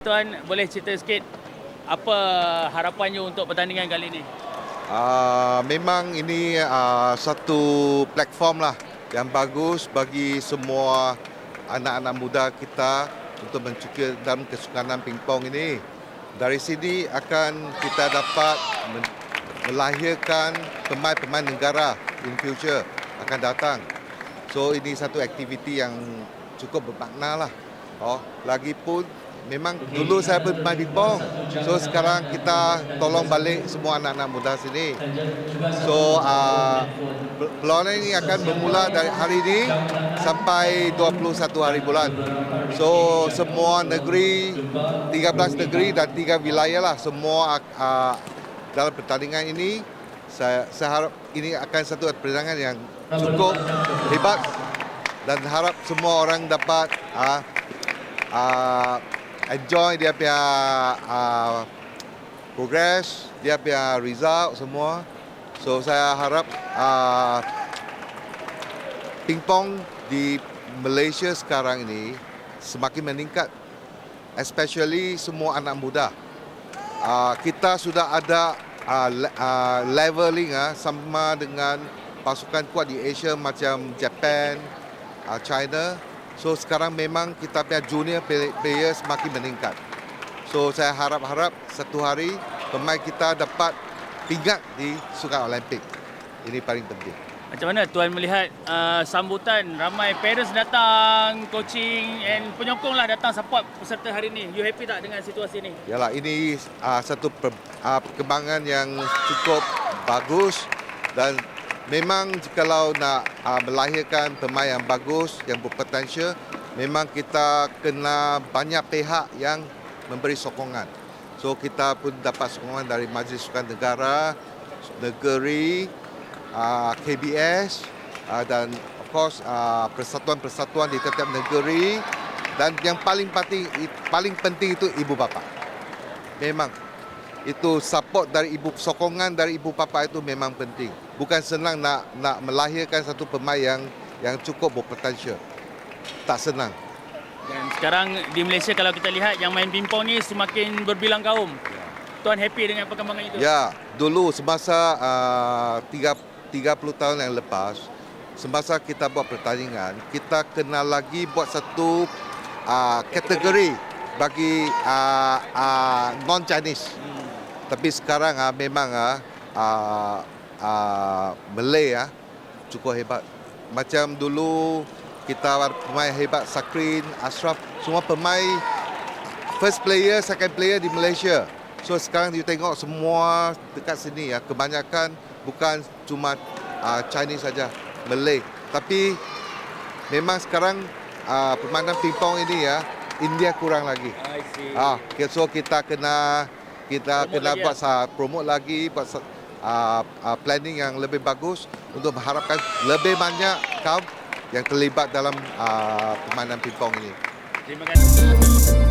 Tuan boleh cerita sikit apa harapannya untuk pertandingan kali ini? Uh, memang ini uh, satu platform lah yang bagus bagi semua anak-anak muda kita untuk mencukir dalam kesukanan pingpong ini. Dari sini akan kita dapat melahirkan pemain-pemain negara in future akan datang. So ini satu aktiviti yang cukup bermakna lah. Oh, lagipun memang dulu saya bermain pingpong. So sekarang kita tolong balik semua anak-anak muda sini. So uh, perlawanan ini akan bermula dari hari ini sampai 21 hari bulan. So semua negeri, 13 negeri dan 3 wilayah lah semua uh, dalam pertandingan ini saya, saya harap ini akan satu pertandingan yang cukup hebat dan harap semua orang dapat uh, uh, enjoy dia punya uh, progress, dia punya result semua. So saya harap uh, pingpong di Malaysia sekarang ini semakin meningkat, especially semua anak muda. Uh, kita sudah ada uh, uh, leveling uh, sama dengan pasukan kuat di Asia macam Japan, uh, China. So sekarang memang kita punya junior play- player semakin meningkat. So saya harap-harap satu hari pemain kita dapat pingat di Sukan Olimpik. Ini paling penting. Macam mana tuan melihat uh, sambutan ramai parents datang, coaching and penyokong lah datang support peserta hari ini. You happy tak dengan situasi ni? Yalah ini uh, satu per, uh, perkembangan yang cukup bagus dan memang jikalau nak uh, melahirkan pemain yang bagus yang berpotensial memang kita kena banyak pihak yang memberi sokongan. So kita pun dapat sokongan dari Majlis Sukan Negara, negeri, uh, KBS uh, dan of course uh, persatuan-persatuan di setiap negeri dan yang paling penting paling penting itu ibu bapa. Memang itu support dari ibu sokongan dari ibu bapa itu memang penting. Bukan senang nak nak melahirkan satu pemain yang yang cukup berpotensial. Tak senang. Dan sekarang di Malaysia kalau kita lihat yang main pingpong ni semakin berbilang kaum. Tuan happy dengan perkembangan itu? Ya, dulu semasa uh, tiga, 30 tahun yang lepas, semasa kita buat pertandingan, kita kena lagi buat satu uh, kategori bagi uh, uh, non-Chinese. Hmm. Tapi sekarang uh, memang uh, uh, uh, Malay uh, cukup hebat. Macam dulu kita pemain hebat Sakrin, Ashraf, semua pemain first player, second player di Malaysia. So sekarang you tengok semua dekat sini ya, kebanyakan bukan cuma uh, Chinese saja, Malay. Tapi memang sekarang uh, permainan pingpong ini ya, India kurang lagi. Ah, so kita kena kita Promote kena lagi, buat sa, promote lagi, buat uh, uh, planning yang lebih bagus untuk mengharapkan lebih banyak kaum yang terlibat dalam uh, permainan pingpong ini. Terima kasih.